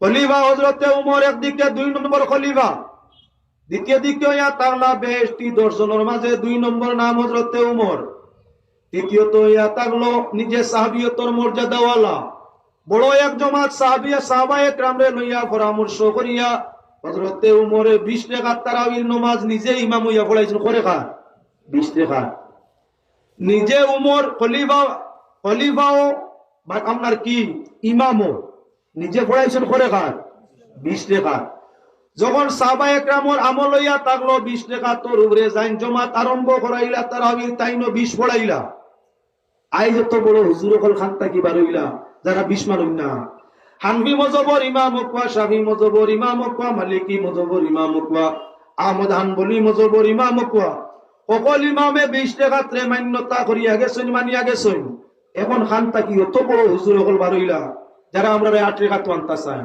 খলিফা হজরতে উমর একদিকে দুই নম্বর খলিফা। দ্বিতীয় দিকে ইয়া তাগলা বেশটি দর্শনের মাঝে দুই নম্বর নাম হজরতে উমর। তৃতীয়ত ইয়া তাগলো নিজে সাহাবিয়তর মর্যাদাওয়ালা। বড় এক জমাত সাহাবিয়া সাহাবায়ে ক্রামরে লইয়া পরামর্শ করিয়া হজরতে উমরে বিশ টাকা তারাবির নমাজ নিজে ইমাম হইয়া পড়াইছেন করে খা বিশ টাকা নিজে উমর খলিফা, খলিফাও আপনার কি? ইমামও। নিজে পড়াইছেন করে খান বিশ টাকা। যখন সাহবা একরামর আমল হইয়া থাকল, বিশ টাকা তোর উপরে যাইন জমাত আরম্ভ করাইলা তার আবির তাইনো বিশ পড়াইলা। আই যত বড় হুজুর হল খান তাকি বারইলা যারা বিশ মানুষ না। হানবি মজবর, ইমাম ওকুয়া শাফি মজবর, ইমাম ওকুয়া মালিকি মজবর, ইমাম ওকুয়া আহমদ হানবলি মজবর, ইমাম ওকুয়া সকল ইমামে বিশ টাকাত্রে মান্যতা করিয়া গেছেন, মানিয়া গেছেন। এখন খান তাকি অত বড় হুজুর হল বারইলা যারা আমরা আট রেখা তো চাই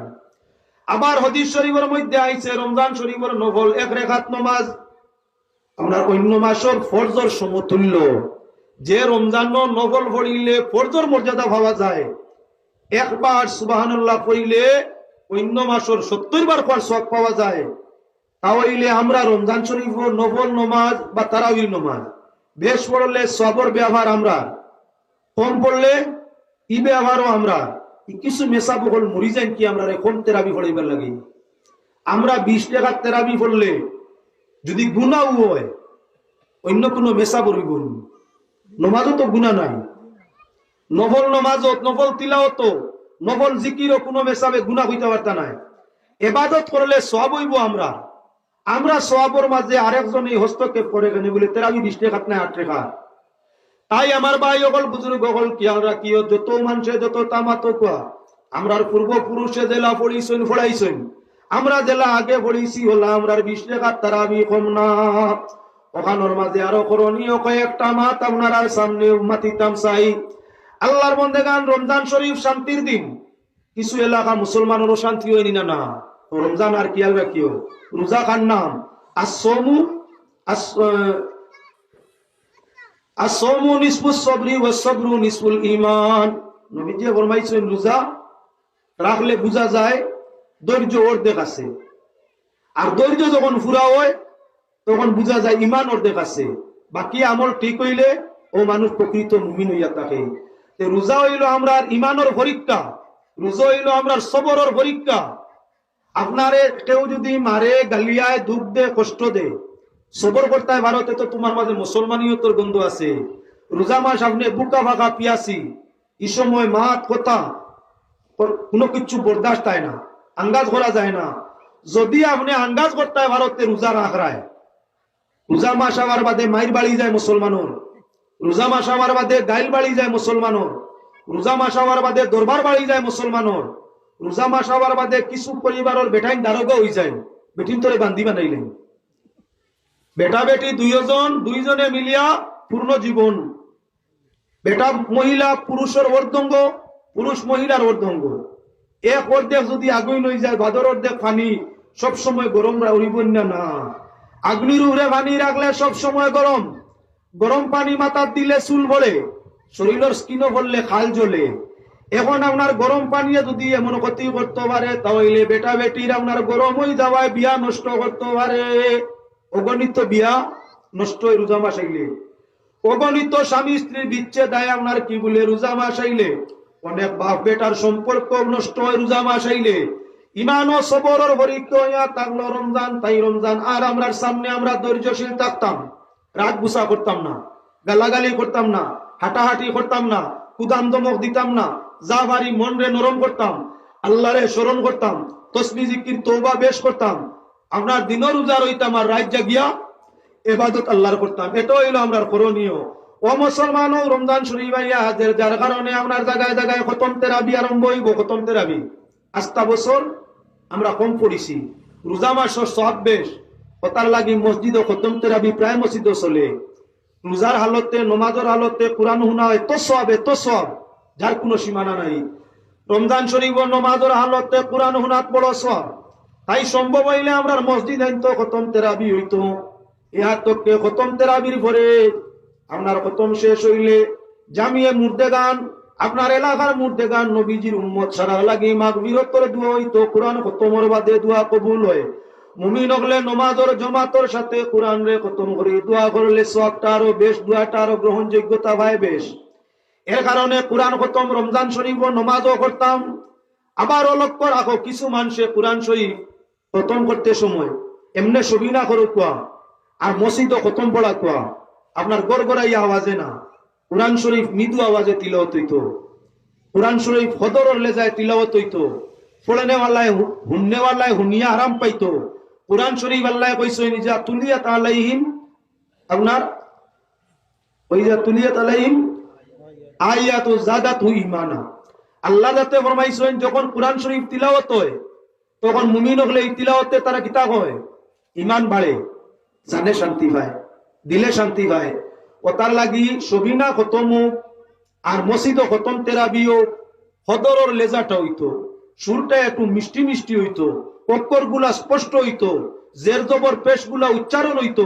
আবার হদিস শরীফের মধ্যে আইছে, রমজান শরীফের নভল এক রেখাত নমাজ। আমরা অন্য মাসের ফরজর সমতুল্য। যে রমজান নভল পড়িলে ফরজর মর্যাদা পাওয়া যায়, একবার সুবাহানুল্লাহ পড়িলে অন্য মাসের সত্তর বার পর সব পাওয়া যায়। তাহলে আমরা রমজান শরীফ নভল নমাজ বা তারাবির নমাজ। বেশ পড়লে সবর ব্যবহার আমরা, কম পড়লে ই ব্যবহারও আমরা। কিছু মেশা বহল মরি যান কি আমরা এখন তেরাবি পড়াইবার লাগে? আমরা বিশ টাকার তেরাবি পড়লে যদি গুণাও হয়, অন্য কোনো মেশা পড়বি বলুন নমাজও তো গুণা নাই। নফল নমাজত, নফল তিলাওত নফল জিকিরও কোনো মেশাবে গুণা হইতে পারতা নাই। এবাদত করলে সব হইব আমরা। আমরা সবর মাঝে আরেকজন এই হস্তক্ষেপ করে কেন বলে, তেরাবি বিশ টাকাত নাই, আট টাকা। তাই আমার ভাই অকল বুজুর্গ অকল কি আমরা কি যত মানুষে যত তামাত কোয়া আমরার পূর্বপুরুষে জেলা পড়িছেন, ফড়াইছেন। আমরা জেলা আগে পড়িছি হলা, আমরার বিশ টাকার তারাবি কম না। ওখানোর মাঝে আরও করণীয় কয়েকটা মাত আপনারা সামনে মাতিতাম চাই আল্লাহর বন্দে গান, রমজান শরীফ, শান্তির দিন। কিছু এলাকা মুসলমানেরও শান্তি হয়নি না না। তো রমজান আর কি আলবা কিও রোজা খান নাম? আসমু সবরি সবরু রোজা রাখলে বোঝা যায় ধৈর্য অর্ধেক আছে। আর ধৈর্য যখন ফুরা হয়, তখন বোঝা যায় ইমান অর্ধেক আছে। বাকি আমল ঠিক হইলে ও মানুষ প্রকৃত মুমিন হইয়া থাকে। রোজা হইল আমরা ইমানের পরীক্ষা, রোজা হইল আমরা সবরের পরীক্ষা। আপনারে কেউ যদি মারে, গালিয়ায় দুঃখ দে কষ্ট দে সবর করতায় ভারতে তো তোমার মাঝে মুসলমানিয়তর গন্ধ আছে। রোজা মাস আপনি বুকা ভাগা পিয়াসি, এই সময় মাত, কথা, কোনো কিছু বরদাস্ত হয় না আঙ্গাজ করা যায় না। যদি আপনি আঙ্গাজ করতায় ভারতে রোজা রাখরায় রোজা মাস আবার বাদে মাইর বাড়ি যায় মুসলমানের। রোজা মাস আবার বাদে গাইল বাড়ি যায় মুসলমানের। রোজা মাস আবার বাদে দরবার বাড়ি যায় মুসলমানের। রোজা মাস আবার বাদে কিছু পরিবারের বেটাইন দারোগা হয়ে যায়। বেটিন তোরে বান্ধি বানাইলেন। বেটা বেটি দুইজন, দুইজনে মিলিয়া পূর্ণ জীবন। বেটা মহিলা পুরুষের অর্ধঙ্গ, পুরুষ মহিলার অর্ধঙ্গ। এক অর্ধেক যদি আগুই লই যায়, বাদর অর্ধেক পানি সব সময় গরম উড়িব না না। আগ্নির উড়ে পানি রাখলে সব সময় গরম। গরম পানি মাথার দিলে চুল ভরে শরীরের স্কিনও ভরলে খাল জ্বলে। এখন আপনার গরম পানিয়ে যদি এমন ক্ষতি করতে পারে, তাহলে বেটা বেটির আপনার গরম হয়ে যাওয়ায় বিয়া নষ্ট করতে পারে। অগণিত বিয়া নষ্ট হয়ে রোজা মাস আইলে। অগণিত স্বামী স্ত্রীর বিচ্ছেদ দেয় আপনার কি বলে রোজা মাস আইলে? অনেক বাপ বেটার সম্পর্ক নষ্ট হয় রোজা মাস আইলে। ইমান ও রমজান, তাই রমজান আর আমরার সামনে আমরা ধৈর্যশীল থাকতাম। রাগ গুসা করতাম না, গালাগালি করতাম না, হাঁটাহাঁটি করতাম না কুদাম দমক দিতাম না, যা বাড়ি মন রে নরম করতাম, আল্লাহরে স্মরণ করতাম, তসবি জিকির তৌবা বেশ করতাম। আপনার দিনও রোজা রইতাম আর রাত জাগিয়া এবাদত আল্লাহর করতাম। এটা হইল আমরা করণীয়। ও মুসলমান ও রমজান শরীফ হাজির, যার কারণে আপনার জায়গায় জায়গায় খতম তেরাবি আরম্ভ হইব, খতম তেরাবি। আস্তা বছর আমরা কম পড়িছি। রোজা মাসের সব বেশ কথার লাগি মসজিদ ও খতম তেরাবি, প্রায় মসজিদ চলে। রোজার হালতে, নমাজের হালতে, কোরআন শুনা এত সব এত সব যার কোনো সীমানা নাই। রমজান শরীফ ও নমাজের হালতে, কোরআন শুনাত বড় সব তাই সম্ভব হইলে আমরা মসজিদ আইতো খতম তেরাবি হইতো। ইহার তোকে খতম তেরাবির পরে আপনার খতম শেষ হইলে জামিয়ে মুর্দে গান, আপনার এলাকার মধ্যে গান নবীজির উম্মত ছাড়া লাগি মাগ বিরত্তর দোয়া হইতো, কোরআন খতমর বাদে দোয়া কবুল হয়। মুমিন হলে নমাজর জমাতর সাথে কোরআন রে খতম করে দোয়া করলে সবটা আরও বেশ, দোয়াটা আরও গ্রহণযোগ্যতা ভাই বেশ। এর কারণে কোরআন খতম রমজান শরীফ ও নমাজও করতাম। আবারও লক্ষ্য রাখো, কিছু মানুষে কোরআন শরীফ খতম করতে সময়। এমনি না করো কোয়া আর মসজিদ খতম পড়া কোয়া আপনার গড়গড়াইয়া আওয়াজে না। কোরআন শরীফ মৃদু আওয়াজে তিলওয়াত হইতো। কোরআন শরীফ হদর লেজায় তিলাওয়াত হইতো। হুন্নেওয়ালায় হুনিয়া আরাম পাইতো। কোরআন শরীফ আল্লাহ কইছো নিজা তুলিয়াত আলাইহিম আপনার ওই যে তুলিয়াত আলাইহিম আয়াত জাদাত আল্লাহ যাতে ফরমাইছেন, যখন কোরআন শরীফ তিলাওয়াত হয় তখন মুমিন হলে এই তিলাওয়াতে তারা কিতাব হয়। ইমান বাড়ে, জানে শান্তি পায়, দিলে শান্তি পায়। ও তার লাগি সবিনা খতম আর মসজিদ খতম তেরাবিও, হদরর লেজাটা হইত। সুরটা একটু মিষ্টি মিষ্টি হইতো অক্ষরগুলা স্পষ্ট হইতো, জের জবর পেশগুলা উচ্চারণ হইতো।